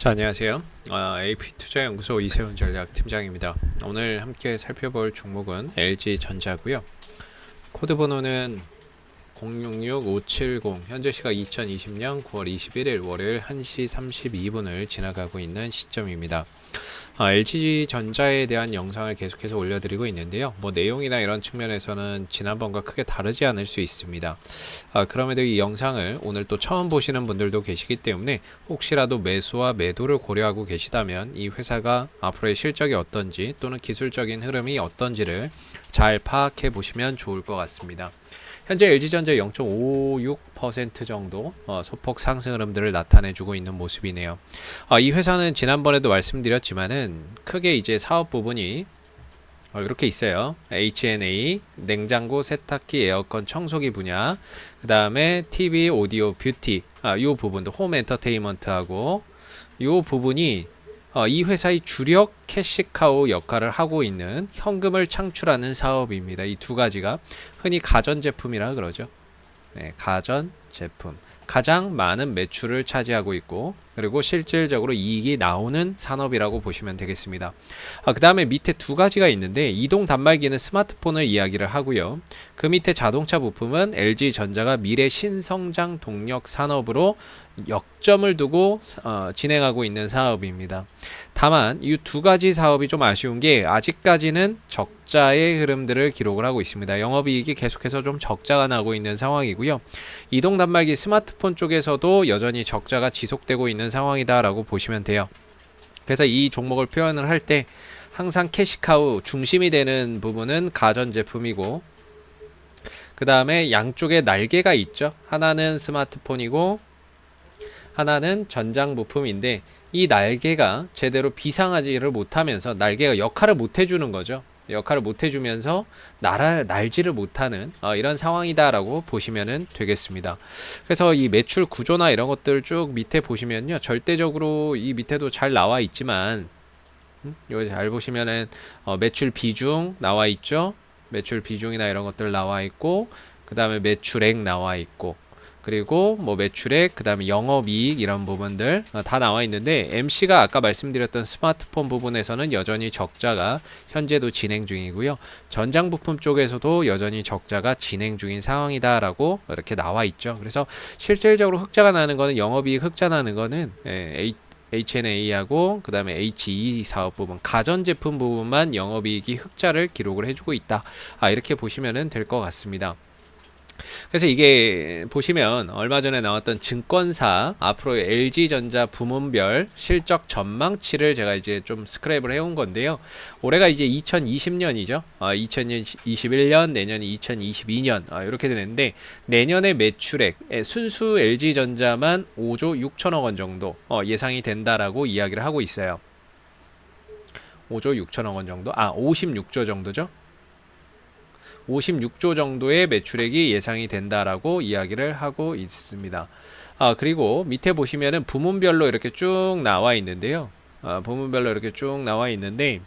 자, 안녕하세요. 아, AP투자연구소 이세훈 전략팀장입니다. 오늘 함께 살펴볼 종목은 LG전자고요. 코드 번호는 066570 현재 시각 2020년 9월 21일 월요일 1시 32분을 지나가고 있는 시점입니다. 아, LG전자에 대한 영상을 계속해서 올려드리고 있는데요. 뭐 내용이나 이런 측면에서는 지난번과 크게 다르지 않을 수 있습니다. 아, 그럼에도 이 영상을 오늘 또 처음 보시는 분들도 계시기 때문에 혹시라도 매수와 매도를 고려하고 계시다면 이 회사가 앞으로의 실적이 어떤지 또는 기술적인 흐름이 어떤지를 잘 파악해 보시면 좋을 것 같습니다. 현재 LG전자 0.56% 정도 어, 소폭 상승 흐름들을 나타내주고 있는 모습이네요. 아, 이 회사는 지난번에도 말씀드렸지만은 크게 이제 사업 부분이 어, 이렇게 있어요. H&A, 냉장고, 세탁기, 에어컨, 청소기 분야, 그 다음에 TV, 오디오, 뷰티, 아, 이 부분도 홈 엔터테인먼트하고 이 부분이 어, 이 회사의 주력 캐시카우 역할을 하고 있는 현금을 창출하는 사업입니다. 이 두 가지가 흔히 가전 제품이라 그러죠. 네, 가전 제품. 가장 많은 매출을 차지하고 있고 그리고 실질적으로 이익이 나오는 산업이라고 보시면 되겠습니다. 아, 그 다음에 밑에 두 가지가 있는데 이동 단말기는 스마트폰을 이야기를 하고요. 그 밑에 자동차 부품은 LG 전자가 미래 신성장 동력 산업으로 역점을 두고 어, 진행하고 있는 사업입니다. 다만 이 두 가지 사업이 좀 아쉬운 게 아직까지는 적자의 흐름들을 기록을 하고 있습니다. 영업이익이 계속해서 좀 적자가 나고 있는 상황이고요. 이동 단말기 스마트폰 쪽에서도 여전히 적자가 지속되고 있는 상황이다라고 보시면 돼요. 그래서 이 종목을 표현을 할 때 항상 캐시카우 중심이 되는 부분은 가전 제품이고 그 다음에 양쪽에 날개가 있죠. 하나는 스마트폰이고 하나는 전장 부품인데 이 날개가 제대로 비상하지를 못하면서 날개가 역할을 못 해주는 거죠. 역할을 못 해주면서 날아 날지를 못하는 어, 이런 상황이다라고 보시면 되겠습니다. 그래서 이 매출 구조나 이런 것들 쭉 밑에 보시면요, 절대적으로 이 밑에도 잘 나와 있지만 음? 여기 잘 보시면은 어, 매출 비중 나와 있죠. 매출 비중이나 이런 것들 나와 있고 그 다음에 매출액 나와 있고 그리고 뭐 매출액, 그 다음에 영업이익 이런 부분들 어, 다 나와 있는데 MC가 아까 말씀드렸던 스마트폰 부분에서는 여전히 적자가 현재도 진행 중이고요. 전장 부품 쪽에서도 여전히 적자가 진행 중인 상황이다라고 이렇게 나와 있죠. 그래서 실질적으로 흑자가 나는 거는 영업이익 흑자 나는 거는 예, H&A하고 그 다음에 HE 사업 부분 가전제품 부분만 영업이익이 흑자를 기록을 해주고 있다. 아 이렇게 보시면 될 것 같습니다. 그래서 이게 보시면 얼마 전에 나왔던 증권사 앞으로 LG전자 부문별 실적 전망치를 제가 이제 좀 스크랩을 해온 건데요. 올해가 이제 2020년이죠. 아, 2021년, 내년이 2022년 아, 이렇게 되는데 내년의 매출액 순수 LG전자만 5조 6천억 원 정도 어, 예상이 된다라고 이야기를 하고 있어요. 5조 6천억 원 정도, 아 56조 정도죠. 56조 정도의 매출액이 예상이 된다라고 이야기를 하고 있습니다. 아, 그리고 밑에 보시면은 부문별로 이렇게 쭉 나와 있는데요. 아, 부문별로 이렇게 쭉 나와 있는데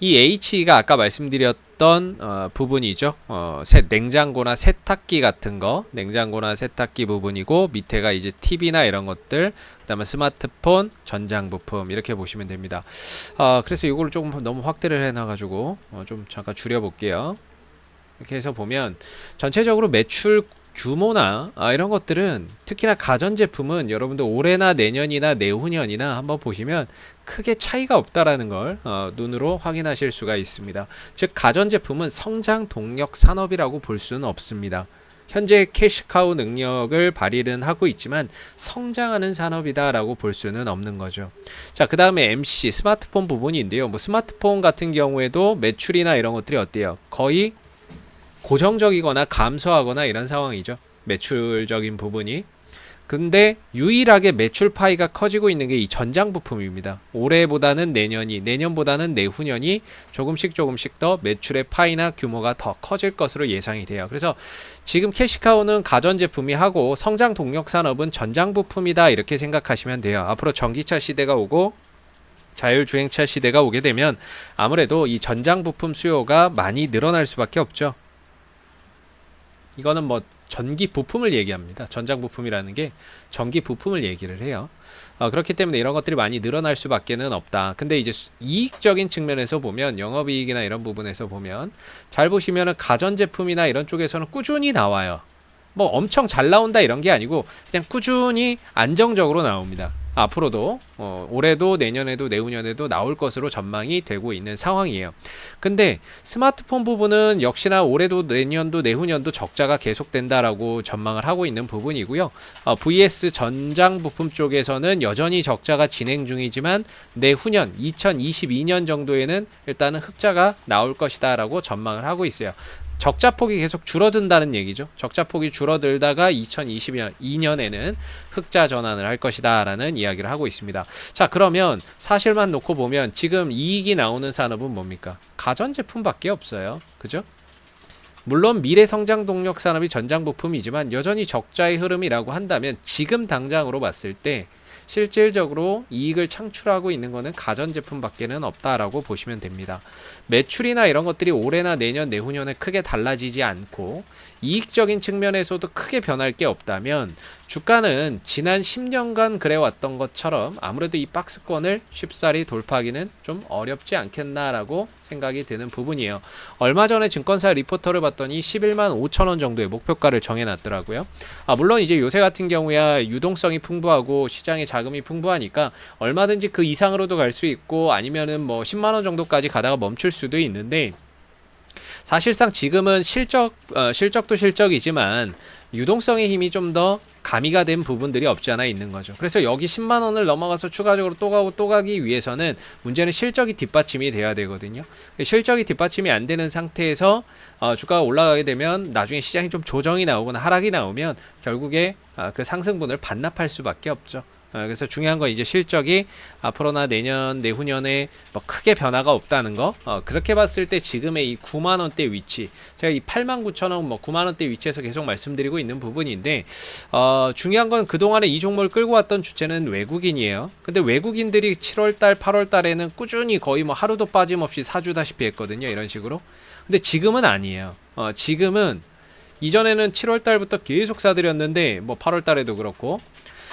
이 H가 아까 말씀드렸던 어, 부분이죠. 어, 세, 냉장고나 세탁기 같은 거, 냉장고나 세탁기 부분이고 밑에가 이제 TV나 이런 것들, 그다음에 스마트폰, 전장 부품 이렇게 보시면 됩니다. 어, 그래서 이걸 조금 너무 확대를 해놔가지고 어, 좀 잠깐 줄여볼게요. 이렇게 해서 보면 전체적으로 매출 규모나 아, 이런 것들은 특히나 가전제품은 여러분들 올해나 내년이나 내후년이나 한번 보시면 크게 차이가 없다라는 걸 어, 눈으로 확인하실 수가 있습니다. 즉 가전제품은 성장 동력 산업이라고 볼 수는 없습니다. 현재 캐시카우 능력을 발휘는 하고 있지만 성장하는 산업이다라고 볼 수는 없는 거죠. 자, 그 다음에 MC 스마트폰 부분인데요. 뭐 스마트폰 같은 경우에도 매출이나 이런 것들이 어때요? 거의 고정적이거나 감소하거나 이런 상황이죠. 매출적인 부분이. 근데 유일하게 매출 파이가 커지고 있는 게 이 전장 부품입니다. 올해보다는 내년이, 내년보다는 내후년이 조금씩 조금씩 더 매출의 파이나 규모가 더 커질 것으로 예상이 돼요. 그래서 지금 캐시카우는 가전제품이 하고 성장 동력 산업은 전장 부품이다 이렇게 생각하시면 돼요. 앞으로 전기차 시대가 오고 자율주행차 시대가 오게 되면 아무래도 이 전장 부품 수요가 많이 늘어날 수밖에 없죠. 이거는 뭐 전기 부품을 얘기합니다. 전장 부품이라는 게 전기 부품을 얘기를 해요. 어, 그렇기 때문에 이런 것들이 많이 늘어날 수밖에는 없다. 근데 이제 수- 이익적인 측면에서 보면 영업이익이나 이런 부분에서 보면 잘 보시면은 가전 제품이나 이런 쪽에서는 꾸준히 나와요. 뭐 엄청 잘 나온다 이런 게 아니고 그냥 꾸준히 안정적으로 나옵니다. 앞으로도 어, 올해도 내년에도 내후년에도 나올 것으로 전망이 되고 있는 상황이에요. 근데 스마트폰 부분은 역시나 올해도 내년도 내후년도 적자가 계속된다라고 전망을 하고 있는 부분이고요. 어, VS 전장 부품 쪽에서는 여전히 적자가 진행 중이지만 내후년 2022년 정도에는 일단은 흑자가 나올 것이다라고 전망을 하고 있어요. 적자 폭이 계속 줄어든다는 얘기죠. 적자 폭이 줄어들다가 2022년에는 흑자 전환을 할 것이다라는 이야기를 하고 있습니다. 자, 그러면 사실만 놓고 보면 지금 이익이 나오는 산업은 뭡니까? 가전 제품밖에 없어요. 그죠? 물론 미래 성장 동력 산업이 전장 부품이지만 여전히 적자의 흐름이라고 한다면 지금 당장으로 봤을 때 실질적으로 이익을 창출하고 있는 것은 가전 제품밖에는 없다라고 보시면 됩니다. 매출이나 이런 것들이 올해나 내년 내후년에 크게 달라지지 않고 이익적인 측면에서도 크게 변할 게 없다면 주가는 지난 10년간 그래왔던 것처럼 아무래도 이 박스권을 쉽사리 돌파하기는 좀 어렵지 않겠나라고 생각이 드는 부분이에요. 얼마 전에 증권사 리포터를 봤더니 11만 5천 원 정도의 목표가를 정해놨더라고요. 아, 물론 이제 요새 같은 경우야 유동성이 풍부하고 시장에 자금이 풍부하니까 얼마든지 그 이상으로도 갈 수 있고 아니면은 뭐 10만 원 정도까지 가다가 멈출 수도 있는데 사실상 지금은 실적 어, 실적도 실적이지만 유동성의 힘이 좀 더 가미가 된 부분들이 없지 않아 있는 거죠. 그래서 여기 10만 원을 넘어가서 추가적으로 또 가고 또 가기 위해서는 문제는 실적이 뒷받침이 돼야 되거든요. 실적이 뒷받침이 안 되는 상태에서 어, 주가가 올라가게 되면 나중에 시장이 좀 조정이 나오거나 하락이 나오면 결국에 아, 그 상승분을 반납할 수밖에 없죠. 어, 그래서 중요한 건 이제 실적이 앞으로나 내년 내후년에 뭐 크게 변화가 없다는 거 어, 그렇게 봤을 때 지금의 이 9만 원대 위치 제가 이 8만 9천 원, 뭐 9만 원대 위치에서 계속 말씀드리고 있는 부분인데 어, 중요한 건 그동안에 이 종목을 끌고 왔던 주체는 외국인이에요. 근데 외국인들이 7월 달, 8월 달에는 꾸준히 거의 뭐 하루도 빠짐없이 사주다시피 했거든요. 이런 식으로. 근데 지금은 아니에요. 어, 지금은 이전에는 7월 달부터 계속 사들였는데 뭐 8월 달에도 그렇고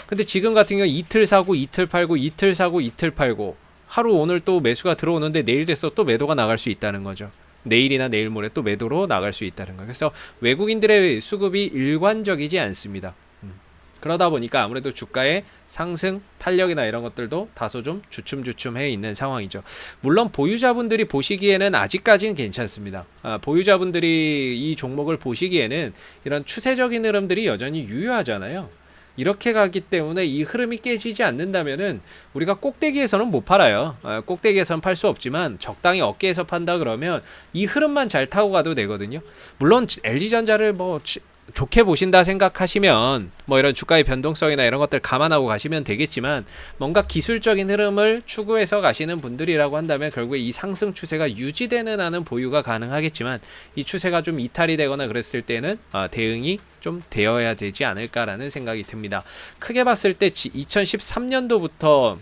근데 지금 같은 경우 이틀 사고 이틀 팔고 이틀 사고 이틀 팔고 하루 오늘 또 매수가 들어오는데 내일 돼서 또 매도가 나갈 수 있다는 거죠. 내일이나 내일 모레 또 매도로 나갈 수 있다는 거예요. 그래서 외국인들의 수급이 일관적이지 않습니다. 음. 그러다 보니까 아무래도 주가의 상승 탄력이나 이런 것들도 다소 좀 주춤주춤해 있는 상황이죠. 물론 보유자분들이 보시기에는 아직까지는 괜찮습니다. 아, 보유자분들이 이 종목을 보시기에는 이런 추세적인 흐름들이 여전히 유효하잖아요. 이렇게 가기 때문에 이 흐름이 깨지지 않는다면은 우리가 꼭대기에서는 못 팔아요. 아, 꼭대기에서는 팔 수 없지만 적당히 어깨에서 판다 그러면 이 흐름만 잘 타고 가도 되거든요. 물론 LG전자를 뭐 치- 좋게 보신다 생각하시면 뭐 이런 주가의 변동성이나 이런 것들 감안하고 가시면 되겠지만 뭔가 기술적인 흐름을 추구해서 가시는 분들이라고 한다면 결국에 이 상승 추세가 유지되는 한은 보유가 가능하겠지만 이 추세가 좀 이탈이 되거나 그랬을 때는 아, 대응이 좀 되어야 되지 않을까라는 생각이 듭니다. 크게 봤을 때 2013년도부터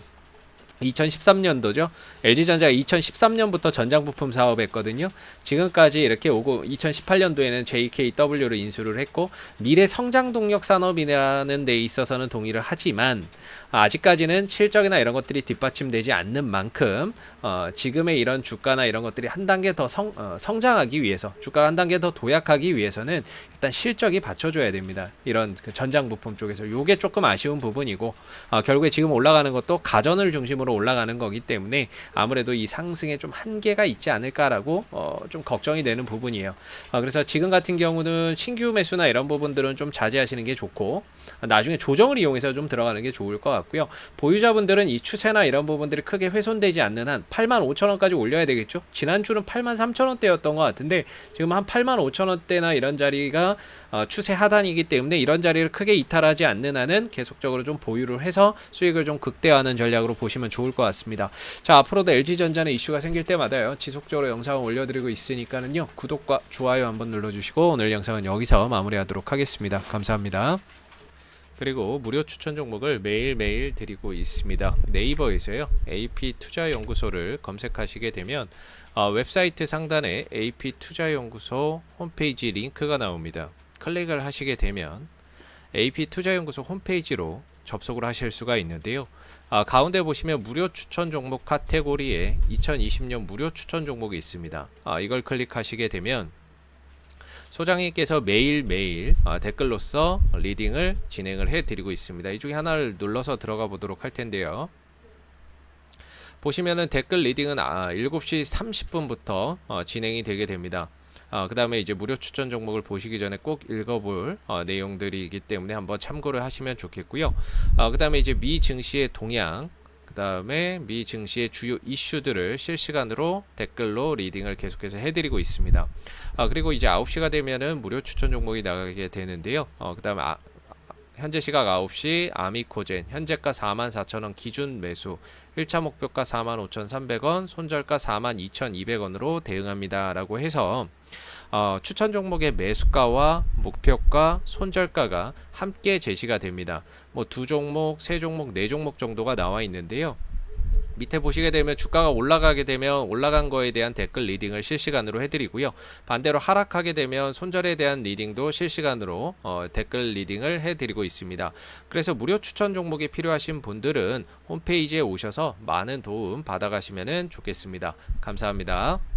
2013년도죠. LG전자가 2013년부터 전장 부품 사업했거든요. 지금까지 이렇게 오고 2018년도에는 JKW를 인수를 했고 미래 성장 동력 산업이라는 데 있어서는 동의를 하지만 아직까지는 실적이나 이런 것들이 뒷받침되지 않는 만큼 어, 지금의 이런 주가나 이런 것들이 한 단계 더 성, 어, 성장하기 위해서 주가가 한 단계 더 도약하기 위해서는 일단 실적이 받쳐줘야 됩니다. 이런 그 전장 부품 쪽에서 요게 조금 아쉬운 부분이고 어, 결국에 지금 올라가는 것도 가전을 중심으로 올라가는 거기 때문에 아무래도 이 상승에 좀 한계가 있지 않을까라고 어, 좀 걱정이 되는 부분이에요. 어, 그래서 지금 같은 경우는 신규 매수나 이런 부분들은 좀 자제하시는 게 좋고 어, 나중에 조정을 이용해서 좀 들어가는 게 좋을 것 같고요. 보유자분들은 이 추세나 이런 부분들이 크게 훼손되지 않는 한 8만 5천 원까지 올려야 되겠죠. 지난주는 8만 3천 원대였던 것 같은데 지금 한 8만 5천 원대나 이런 자리가 어, 추세 하단이기 때문에 이런 자리를 크게 이탈하지 않는 한은 계속적으로 좀 보유를 해서 수익을 좀 극대화하는 전략으로 보시면 좋을 것 같습니다. 자 앞으로도 LG전자는 이슈가 생길 때마다요 지속적으로 영상을 올려드리고 있으니까는요 구독과 좋아요 한번 눌러주시고 오늘 영상은 여기서 마무리하도록 하겠습니다. 감사합니다. 그리고 무료 추천 종목을 매일매일 드리고 있습니다. 네이버에서요. AP 투자연구소를 검색하시게 되면 어, 웹사이트 상단에 AP 투자연구소 홈페이지 링크가 나옵니다. 클릭을 하시게 되면 AP 투자연구소 홈페이지로 접속을 하실 수가 있는데요. 아, 가운데 보시면 무료 추천 종목 카테고리에 2020년 무료 추천 종목이 있습니다. 아, 이걸 클릭하시게 되면 소장님께서 매일매일 아, 댓글로서 리딩을 진행을 해드리고 있습니다. 이 중에 하나를 눌러서 들어가 보도록 할 텐데요. 보시면은 댓글 리딩은 아, 7시 30분부터 어, 진행이 되게 됩니다. 아, 그 다음에 이제 무료 추천 종목을 보시기 전에 꼭 읽어볼 어, 내용들이기 때문에 한번 참고를 하시면 좋겠고요. 아, 그 다음에 이제 미 증시의 동향, 그 다음에 미 증시의 주요 이슈들을 실시간으로 댓글로 리딩을 계속해서 해드리고 있습니다. 아, 그리고 이제 9시가 되면은 무료 추천 종목이 나가게 되는데요. 어, 그 다음에 아, 현재 시각 9시 아미코젠 현재가 44,000원 기준 매수 1차 목표가 45,300원 손절가 42,200원으로 대응합니다 라고 해서 어, 추천 종목의 매수가와 목표가 손절가가 함께 제시가 됩니다. 뭐 두 종목, 세 종목, 네 종목 정도가 나와 있는데요. 밑에 보시게 되면 주가가 올라가게 되면 올라간 거에 대한 댓글 리딩을 실시간으로 해드리고요. 반대로 하락하게 되면 손절에 대한 리딩도 실시간으로 어, 댓글 리딩을 해드리고 있습니다. 그래서 무료 추천 종목이 필요하신 분들은 홈페이지에 오셔서 많은 도움 받아가시면 좋겠습니다. 감사합니다.